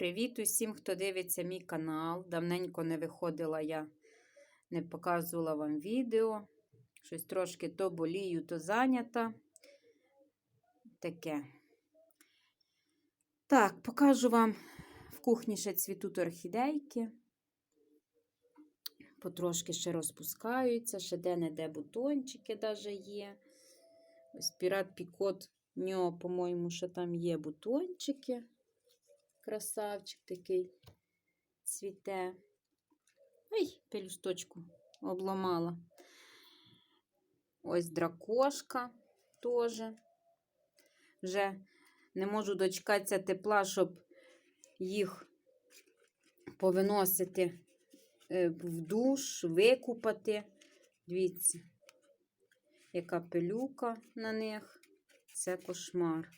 Привіт усім, хто дивиться мій канал. Давненько не виходила я, не показувала вам відео. Щось трошки то болію, то зайнята. Таке. Так, покажу вам в кухні ще цвітуть орхідейки. Потрошки ще розпускаються, ще де-не-де бутончики даже є. Ось пірат Пікот, в нього, по-моєму, ще там є бутончики. Красавчик такий цвіте. Ой, пелюсточку обламала. Ось дракошка теж. Вже не можу дочекатися тепла, щоб їх повиносити е, в душ, викупати. Дивіться, яка пилюка на них. Це кошмар.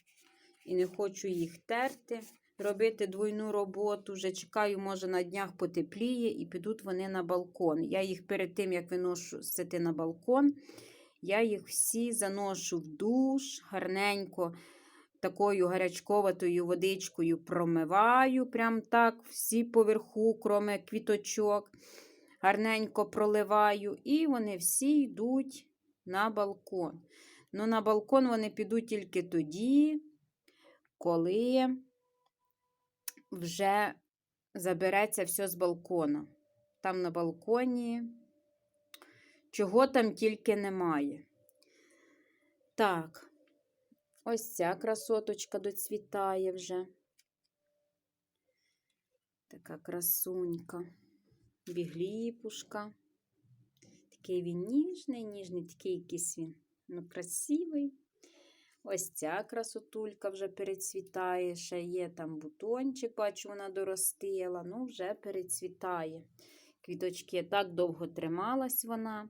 І не хочу їх терти робити двойну роботу. Вже чекаю, може, на днях потепліє, і підуть вони на балкон. Я їх перед тим, як виношу сити на балкон, я їх всі заношу в душ, гарненько такою гарячковатою водичкою промиваю. Прям так, всі поверху, кроме квіточок. Гарненько проливаю, і вони всі йдуть на балкон. Ну, на балкон вони підуть тільки тоді, коли вже забереться все з балкона. Там на балконі, чого там тільки немає. Так, ось ця красоточка доцвітає вже. Така красунька, бігліпушка. Такий він ніжний, ніжний, такий якийсь він ну, красивий. Ось ця красотулька вже перецвітає, ще є там бутончик, бачу, вона доростила, ну, вже перецвітає. Квіточки так довго трималась вона.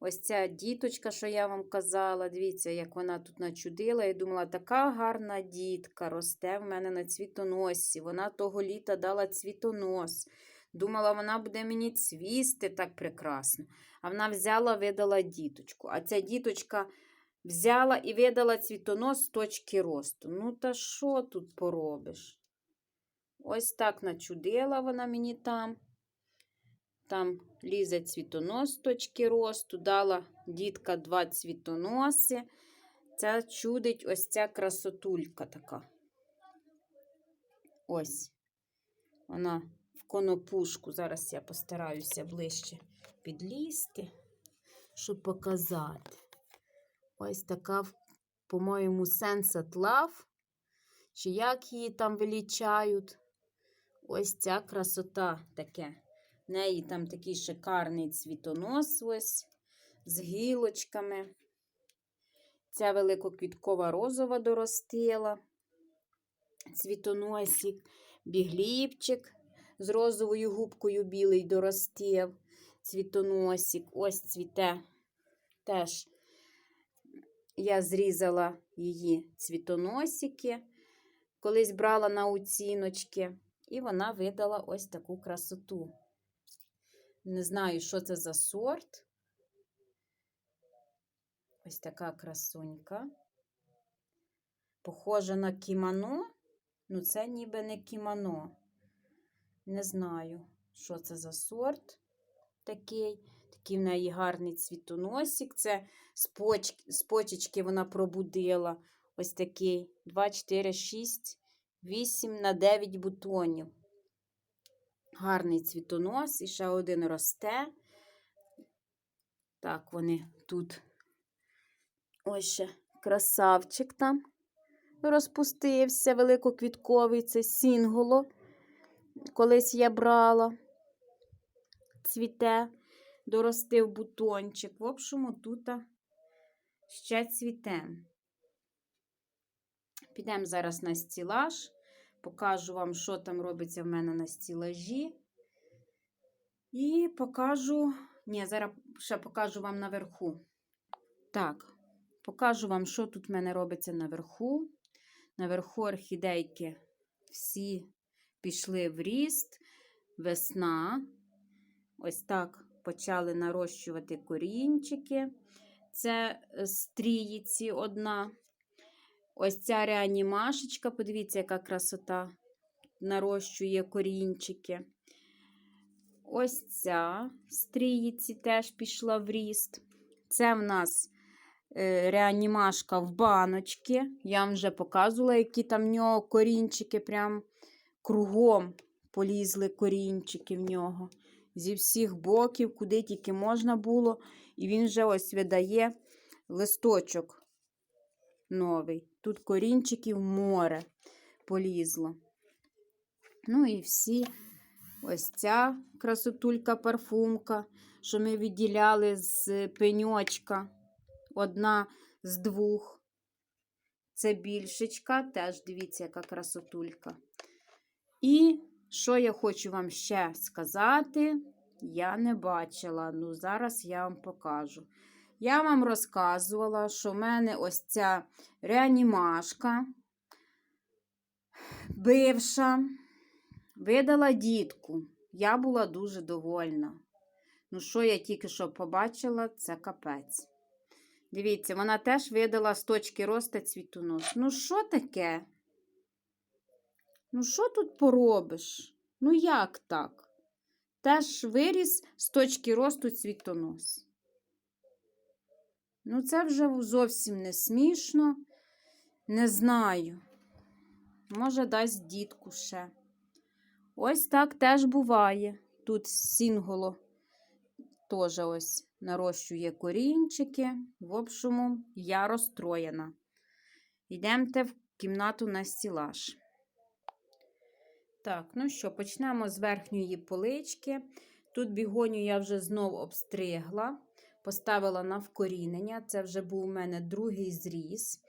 Ось ця діточка, що я вам казала, дивіться, як вона тут начудила. Я думала, така гарна дітка росте в мене на цвітоносі. Вона того літа дала цвітонос. Думала, вона буде мені цвісти так прекрасно. А вона взяла, видала діточку. А ця діточка взяла і видала цвітонос з точки росту. Ну, та що тут поробиш? Ось так начудила вона мені там. Там лізе цвітонос з точки росту, дала дітка два цвітоноси. Ця чудить ось ця красотулька така. Ось. Вона в конопушку. Зараз я постараюся ближче підлізти, щоб показати. Ось така, по-моєму, Sensat Love. Чи як її там величають. Ось ця красота таке. В неї там такий шикарний цвітонос ось з гілочками. Ця великоквіткова розова доростила. Цвітоносик, бігліпчик з розовою губкою білий доростив. Цвітоносик. Ось цвіте теж я зрізала її цвітоносики, колись брала на оціночки, і вона видала ось таку красоту. Не знаю, що це за сорт. Ось така красунька. Похожа на кімоно, ну це ніби не кімоно. Не знаю, що це за сорт такий. Такий в неї гарний цвітоносик. Це з, почки, з почечки вона пробудила. Ось такий 2, 4, 6, 8 на 9 бутонів. Гарний цвітонос і ще один росте. Так, вони тут ось ще красавчик там розпустився, великоквітковий, це сінголо. Колись я брала, цвіте доростив бутончик. В общому, тут ще цвіте. Підемо зараз на стілаж, покажу вам, що там робиться в мене на стілажі. І покажу, ні, зараз ще покажу вам наверху. Так, покажу вам, що тут в мене робиться наверху. Наверху орхідейки всі пішли в ріст, весна. Ось так почали нарощувати корінчики. Це стріїці одна. Ось ця реанімашечка, подивіться, яка красота. нарощує корінчики. Ось ця стріїці теж пішла в ріст. Це в нас е, реанімашка в баночці. Я вам вже показувала, які там в нього корінчики, прям кругом полізли корінчики в нього. Зі всіх боків, куди тільки можна було. І він вже ось видає листочок новий. Тут корінчиків море полізло. Ну і всі ось ця красотулька парфумка, що ми відділяли з пеньочка. Одна з двох. Це більшечка, теж дивіться, яка красотулька. І що я хочу вам ще сказати, я не бачила. Ну, зараз я вам покажу. Я вам розказувала, що в мене ось ця реанімашка бивша, видала дітку. Я була дуже довольна. Ну, що я тільки що побачила, це капець. Дивіться, вона теж видала з точки росту цвітонос. Ну, що таке? Ну, що тут поробиш? Ну, як так? Теж виріс з точки росту цвітонос. Ну, це вже зовсім не смішно. Не знаю. Може, дасть дітку ще. Ось так теж буває. Тут сінголо теж ось нарощує корінчики. В общому, я розстроєна. Йдемте в кімнату на стілаж. Так, ну що, почнемо з верхньої полички. Тут бігоню я вже знову обстригла, поставила на вкорінення. Це вже був у мене другий зріз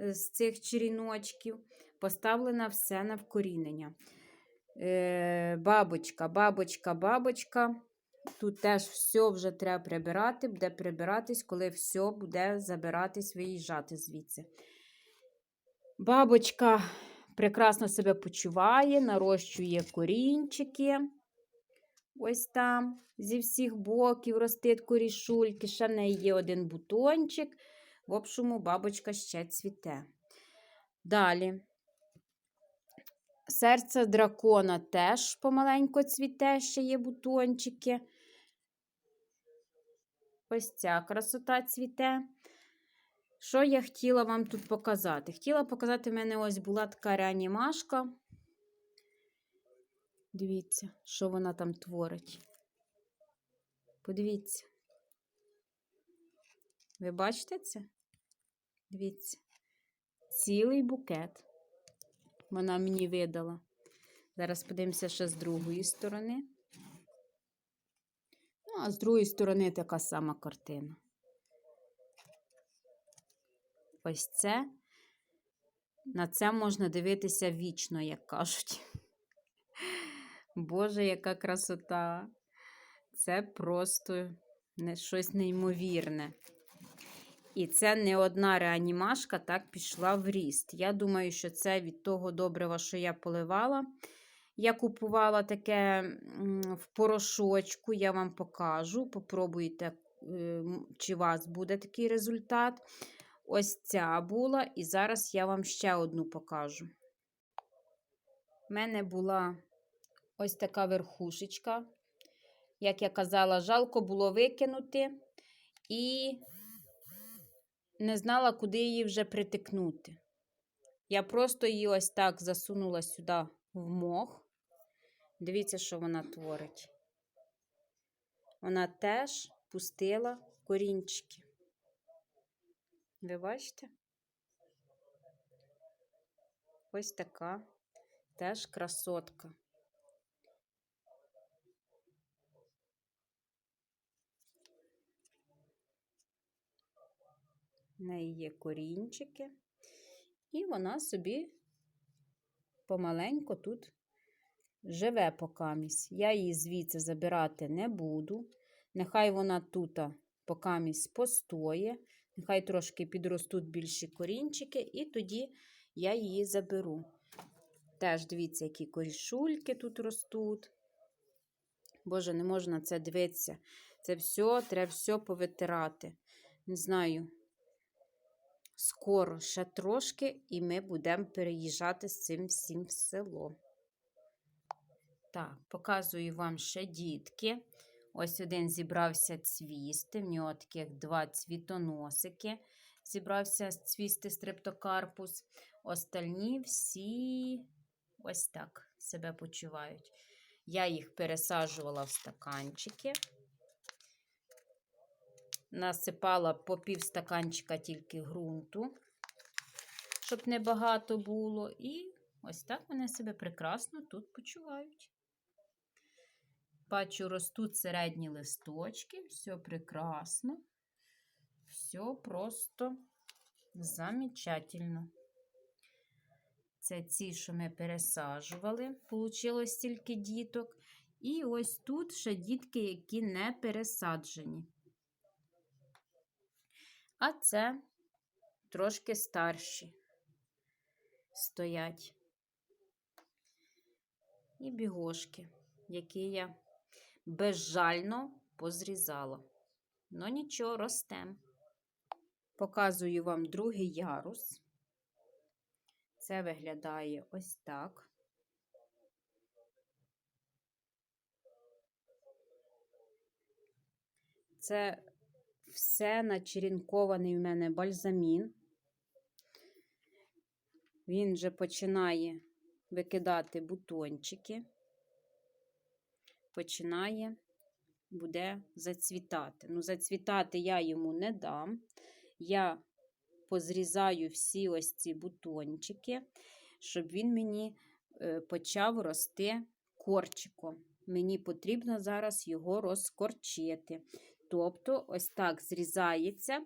е, з цих черіночків. Поставлена все на вкорінення. Е, бабочка, бабочка, бабочка. Тут теж все вже треба прибирати, буде прибиратись, коли все буде забиратись, виїжджати звідси. Бабочка прекрасно себе почуває, нарощує корінчики. Ось там зі всіх боків ростить корішульки, ще в неї є один бутончик. В общому, бабочка ще цвіте. Далі. Серце дракона теж помаленько цвіте, ще є бутончики. Ось ця красота цвіте. Що я хотіла вам тут показати? Хотіла показати, в мене ось була така реанімашка. Дивіться, що вона там творить. Подивіться. Ви бачите це? Дивіться, цілий букет вона мені видала. Зараз подивимося ще з другої сторони. Ну, а з другої сторони така сама картина. Ось це. На це можна дивитися вічно, як кажуть. Боже, яка красота! Це просто щось неймовірне. І це не одна реанімашка так пішла в ріст. Я думаю, що це від того добрива, що я поливала. Я купувала таке в порошочку, я вам покажу. Попробуйте, е, чи у вас буде такий результат. Ось ця була, і зараз я вам ще одну покажу. У мене була ось така верхушечка. Як я казала, жалко було викинути. І не знала, куди її вже притикнути. Я просто її ось так засунула сюди в мох. Дивіться, що вона творить. Вона теж пустила корінчики. Ви бачите? Ось така теж красотка. В неї є корінчики, і вона собі помаленько тут живе покамість. Я її звідси забирати не буду. Нехай вона тут покамість постоє, нехай трошки підростуть більші корінчики, і тоді я її заберу. Теж дивіться, які корішульки тут ростуть. Боже, не можна це дивитися. Це все, треба все повитирати. Не знаю. Скоро ще трошки, і ми будемо переїжджати з цим всім в село. Так, показую вам ще дітки. Ось один зібрався цвісти, в нього таких два цвітоносики. Зібрався цвісти стрептокарпус. Остальні всі ось так себе почувають. Я їх пересаджувала в стаканчики. Насипала по пів стаканчика тільки ґрунту, щоб не багато було. І ось так вони себе прекрасно тут почувають. Бачу, ростуть середні листочки, все прекрасно, все просто замечательно. Це ці, що ми пересаджували, вийшло стільки діток. І ось тут ще дітки, які не пересаджені. А це трошки старші стоять. І бігошки, які я безжально позрізала. Ну нічого, ростем. Показую вам другий ярус. Це виглядає ось так. Це все начерінкований в мене бальзамін. Він вже починає викидати бутончики, починає, буде зацвітати. Ну, зацвітати я йому не дам. Я позрізаю всі ось ці бутончики, щоб він мені е, почав рости корчиком. Мені потрібно зараз його розкорчити. Тобто, ось так зрізається,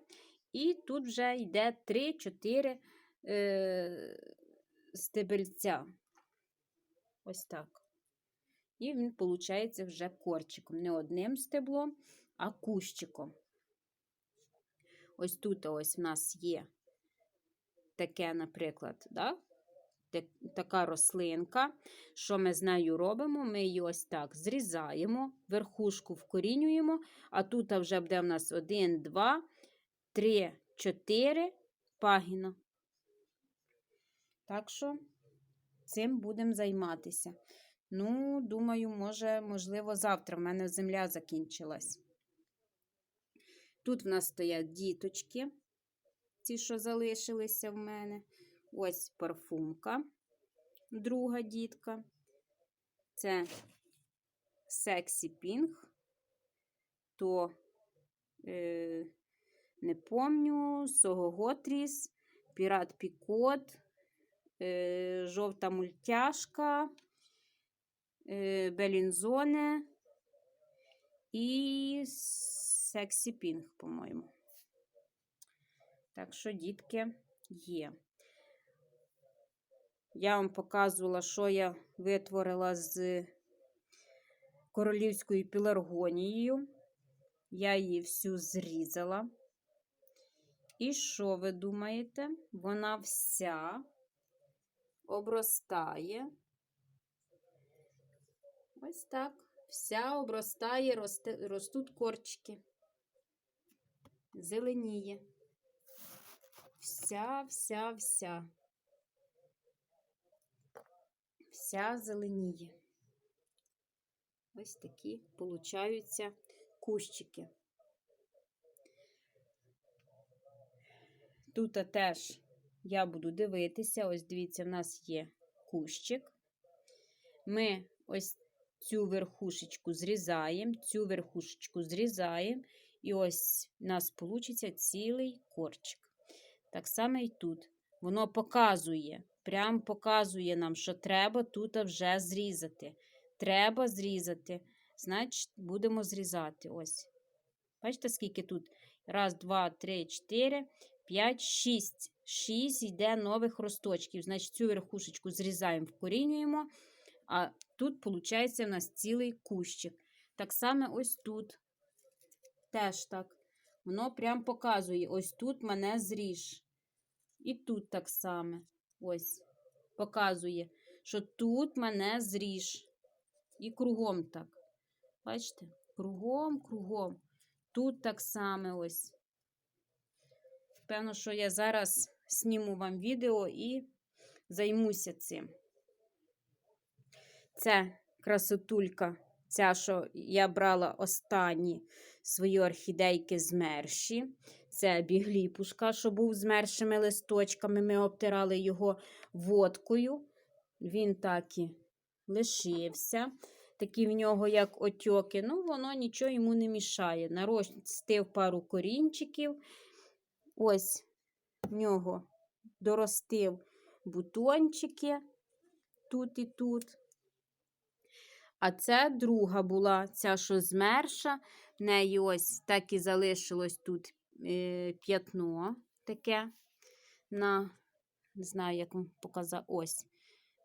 і тут вже йде 3-4 е, стебельця. Ось так. І він, виходить, вже корчиком. Не одним стеблом, а кущиком. Ось тут ось в нас є таке, наприклад, да? така рослинка. Що ми з нею робимо? Ми її ось так зрізаємо, верхушку вкорінюємо, а тут вже буде в нас 1, 2, 3, 4 пагіна. Так що цим будемо займатися. Ну, думаю, може, можливо, завтра в мене земля закінчилась. Тут в нас стоять діточки, ті, що залишилися в мене. Ось парфумка, друга дітка. Це Сексі Пінг, то е, не помню, Согоготріс, Пірат Пікот, е, жовта мультяшка, Белінзоне і Сексі Пінг, по-моєму. Так що, дітки, є. Я вам показувала, що я витворила з королівською піларгонією. Я її всю зрізала. І що ви думаєте? Вона вся обростає. Ось так. Вся обростає, ростуть корчики. Зеленіє. Вся, вся, вся. Вся зеленіє. Ось такі получаються кущики. Тут теж я буду дивитися, ось дивіться, в нас є кущик. Ми ось цю верхушечку зрізаємо, цю верхушечку зрізаємо, і ось у нас вийде цілий корчик. Так само і тут. Воно показує, прям показує нам, що треба тут вже зрізати. Треба зрізати. Значить, будемо зрізати. Ось. Бачите, скільки тут? Раз, два, три, чотири, п'ять, шість. Шість йде нових росточків. Значить, цю верхушечку зрізаємо, вкорінюємо. А тут, виходить, у нас цілий кущик. Так само ось тут. Теж так. Воно прям показує: ось тут мене зріж. І тут так само. Ось. Показує, що тут мене зріж. І кругом так. Бачите? Кругом, кругом. Тут так само ось. Певно, що я зараз зніму вам відео і займуся цим. Це красотулька. Ця, що я брала останні свої орхідейки з мерші. Це бігліпушка, що був з мершими листочками. Ми обтирали його водкою. Він так і лишився. Такі в нього, як отьоки. Ну, воно нічого йому не мішає. Наростив пару корінчиків. Ось в нього доростив бутончики тут і тут. А це друга була, ця, що змерша. В неї ось так і залишилось тут е, п'ятно таке на, не знаю, як вам показати, ось.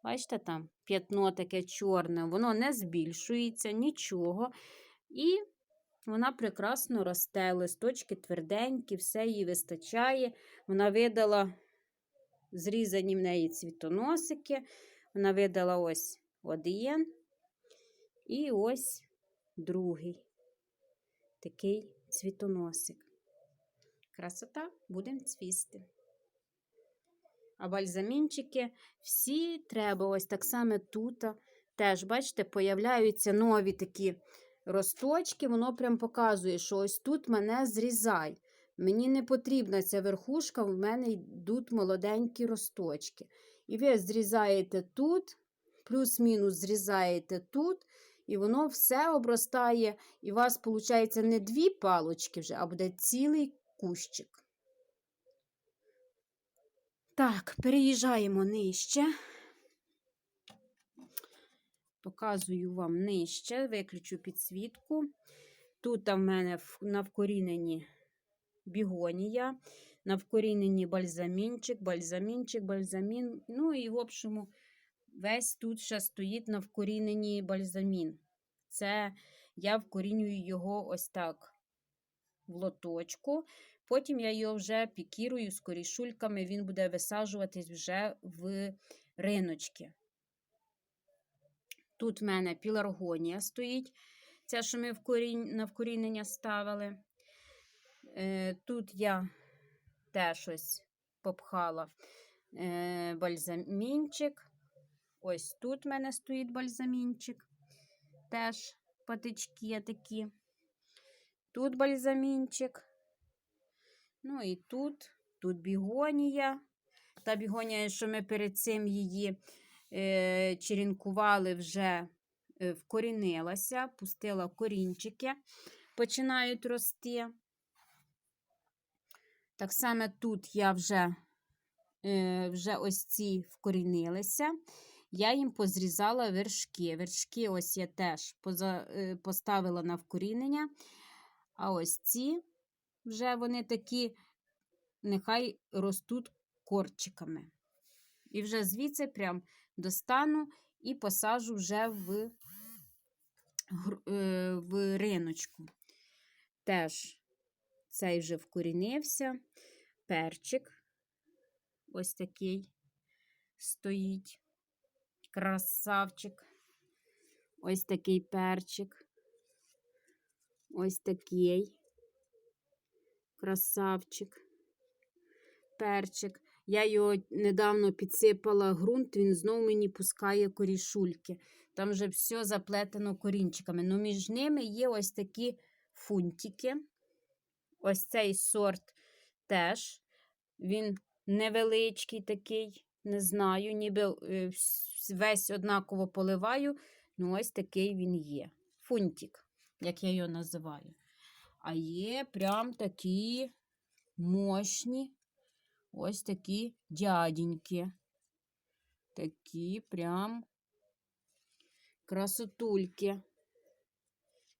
Бачите, там п'ятно таке чорне, воно не збільшується, нічого. І вона прекрасно росте, листочки тверденькі, все їй вистачає. Вона видала зрізані в неї цвітоносики. Вона видала ось один. І ось другий такий цвітоносик. Красота, будемо цвісти. А бальзамінчики всі треба ось так само тут. Теж, бачите, появляються нові такі росточки. Воно прям показує, що ось тут мене зрізай. Мені не потрібна ця верхушка, в мене йдуть молоденькі росточки. І ви зрізаєте тут, плюс-мінус зрізаєте тут, і воно все обростає. І у вас, виходить, не дві палочки вже, а буде цілий кущик. Так, переїжджаємо нижче. Показую вам нижче, виключу підсвітку. Тут в мене на вкоріненні бігонія, на вкоріненні бальзамінчик, бальзамінчик, бальзамін. Ну і, в общому, весь тут ще стоїть на вкоріненні бальзамін. Це я вкорінюю його ось так в лоточку. Потім я його вже пікірую з корішульками, він буде висаджуватись вже в риночки. Тут в мене піларгонія стоїть, ця, що ми в на вкорінення ставили. Е, Тут я теж ось попхала е, бальзамінчик. Ось тут в мене стоїть бальзамінчик. Теж патички такі. Тут бальзамінчик. Ну і тут, тут бігонія. Та бігонія, що ми перед цим її е, черенкували, вже е, вкорінилася, пустила корінчики, починають рости. Так само тут я вже е, вже ось ці вкорінилися. Я їм позрізала вершки. Вершки ось я теж е, поставила на вкорінення. А ось ці вже вони такі, нехай ростуть корчиками. І вже звідси прям достану і посажу вже в, е, в риночку. Теж цей вже вкорінився, перчик ось такий стоїть. Красавчик. Ось такий перчик. Ось такий красавчик, перчик. Я його недавно підсипала ґрунт, він знову мені пускає корішульки. Там вже все заплетено корінчиками. Ну, між ними є ось такі фунтики. Ось цей сорт теж. Він невеличкий такий, не знаю, ніби е, весь однаково поливаю. Ну, ось такий він є. Фунтик, як я його називаю. А є прям такі мощні, ось такі дяденьки. Такі прям красотульки.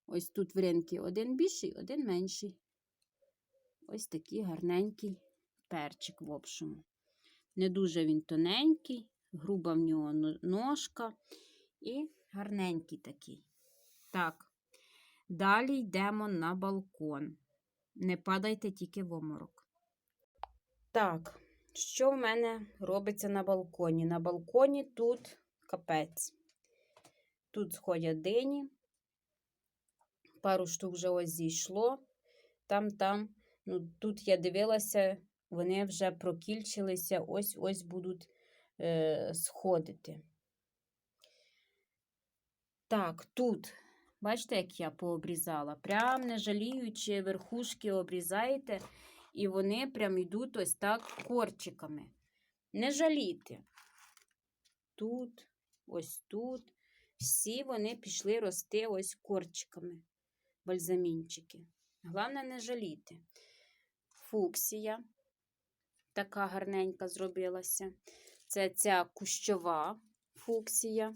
Ось тут в ринки один більший, один менший. Ось такий гарненький перчик, в общому. Не дуже він тоненький, груба в нього ножка і гарненький такий. Так. Далі йдемо на балкон. Не падайте тільки в оморок. Так, що в мене робиться на балконі? На балконі тут капець. Тут сходять дині. Пару штук вже ось зійшло. Там, там. Ну, Тут я дивилася, вони вже прокільчилися, ось-ось будуть е, сходити. Так, тут, бачите, як я пообрізала? Прям не жаліючи верхушки обрізаєте, і вони прям йдуть ось так корчиками. Не жалійте. Тут, ось тут. Всі вони пішли рости ось корчиками, бальзамінчики. Головне, не жаліти. Фуксія така гарненька зробилася. Це ця кущова фуксія.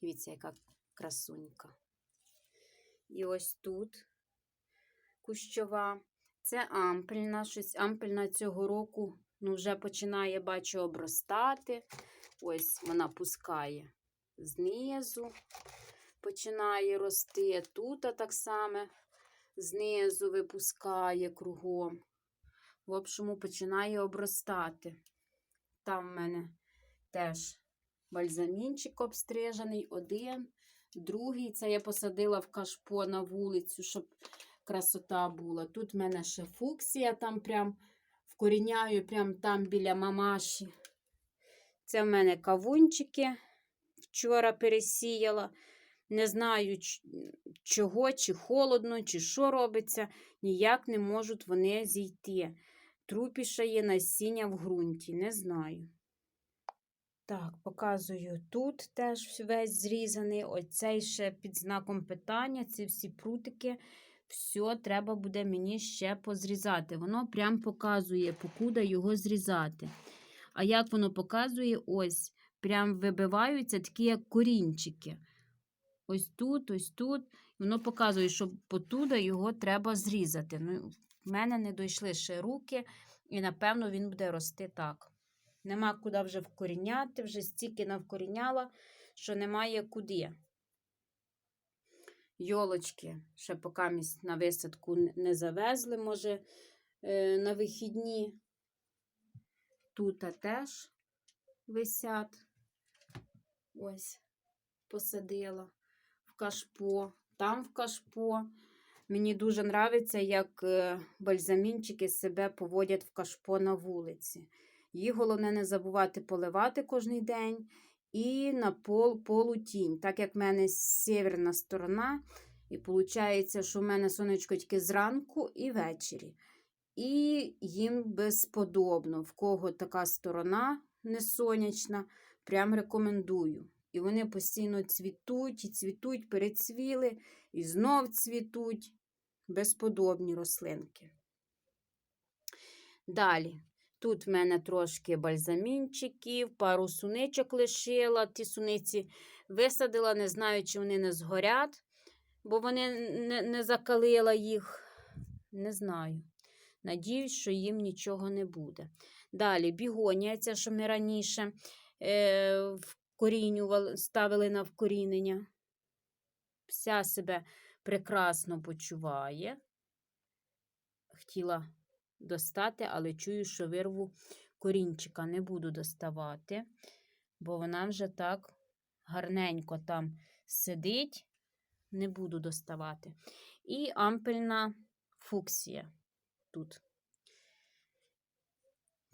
Дивіться, яка красунька. І ось тут кущова. Це ампельна. Щось ампельна цього року ну, вже починає, бачу, обростати. Ось вона пускає знизу, починає рости. Тут так само знизу випускає кругом. В общому, починає обростати. Там в мене теж бальзамінчик обстрижений, один, другий. Це я посадила в кашпо на вулицю, щоб красота була. Тут в мене ще фуксія, там прям вкоріняю, прям там біля мамаші. Це в мене кавунчики. Вчора пересіяла. Не знаю, чого, чи холодно, чи що робиться. Ніяк не можуть вони зійти. Трупіша є насіння в ґрунті, не знаю. Так, показую тут теж весь зрізаний. Оцей ще під знаком питання, ці всі прутики. Все, треба буде мені ще позрізати. Воно прям показує, покуди його зрізати. А як воно показує, ось, прям вибиваються такі, як корінчики. Ось тут, ось тут. Воно показує, що потуда його треба зрізати. Ну, В мене не дійшли ще руки, і, напевно, він буде рости так. Нема куди вже вкоріняти, вже стільки навкоріняла, що немає куди. Йолочки ще поки місць на висадку не завезли, може, е, на вихідні. Тут теж висять. Ось, посадила в кашпо, там в кашпо. Мені дуже подобається, як е, бальзамінчики себе поводять в кашпо на вулиці. Їх головне не забувати поливати кожен день і на пол, полутінь. Так як в мене северна сторона, і виходить, що в мене сонечко тільки зранку і ввечері. І їм безподобно, в кого така сторона не сонячна, прям рекомендую. І вони постійно цвітуть і цвітуть, перецвіли, і знов цвітуть безподобні рослинки. Далі, тут в мене трошки бальзамінчиків, пару суничок лишила. Ті суниці висадила, не знаю, чи вони не згорять, бо вони не, не закалила їх. Не знаю. Надіюсь, що їм нічого не буде. Далі бігонія, ця, що ми раніше е, вкорінювали, ставили на вкорінення. Вся себе прекрасно почуває. Хотіла достати, але чую, що вирву корінчика не буду доставати, бо вона вже так гарненько там сидить, не буду доставати. І ампельна фуксія тут.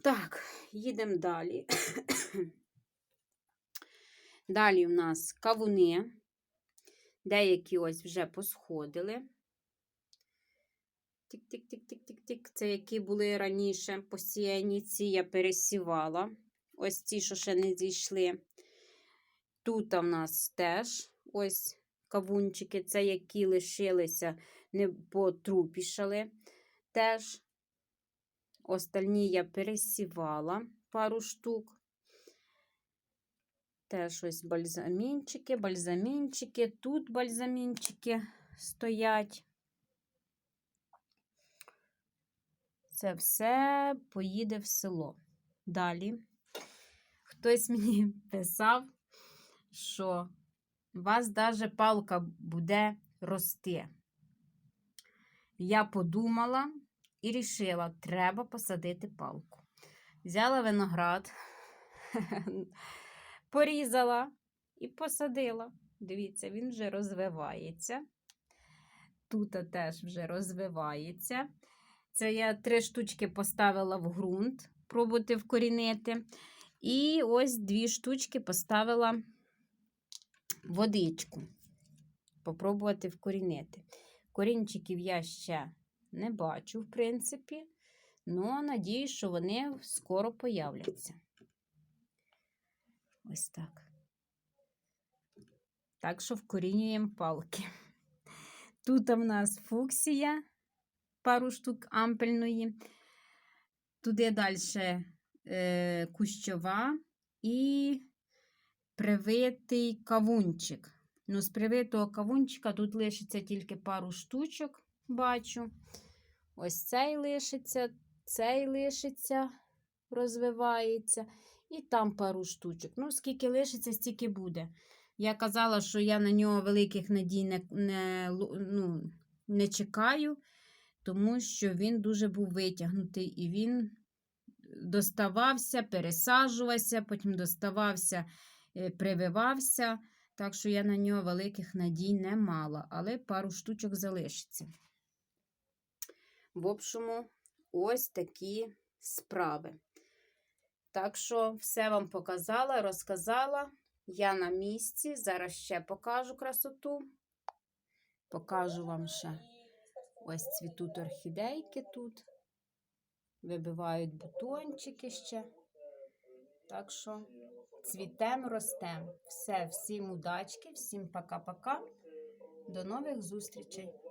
Так, їдемо далі. Далі в нас кавуни. Деякі ось вже посходили. Тик-тик-тик-тик-тик-тик. Це які були раніше посіяні, ці я пересівала. Ось ці, що ще не зійшли. Тут у нас теж ось кавунчики, це які лишилися, не потрупішали. Теж остальні я пересівала пару штук. Теж ось бальзамінчики, бальзамінчики, тут бальзамінчики стоять. Це все поїде в село. Далі. Хтось мені писав, що у вас навіть палка буде рости. Я подумала і рішила, треба посадити палку. Взяла виноград. порізала і посадила. Дивіться, він вже розвивається. Тут теж вже розвивається. Це я три штучки поставила в ґрунт, пробувати вкорінити. І ось дві штучки поставила водичку. Попробувати вкорінити. Корінчиків я ще не бачу, в принципі. Ну, надіюсь, що вони скоро появляться. Ось так. Так що вкорінюємо палки. Тут в нас фуксія, пару штук ампельної. Туди далі е, кущова і привитий кавунчик. Ну, з привитого кавунчика тут лишиться тільки пару штучок, бачу. Ось цей лишиться, цей лишиться, розвивається. І там пару штучок. Ну, скільки лишиться, стільки буде. Я казала, що я на нього великих надій не, не, ну, не чекаю, тому що він дуже був витягнутий і він доставався, пересаджувався, потім доставався, е, прививався. Так що я на нього великих надій не мала, але пару штучок залишиться. В общому, ось такі справи. Так що все вам показала, розказала. Я на місці. Зараз ще покажу красоту. Покажу вам ще ось цвітуть орхідейки тут. Вибивають бутончики ще. Так що цвітем, ростем. Все, всім удачки, всім пока-пока. До нових зустрічей!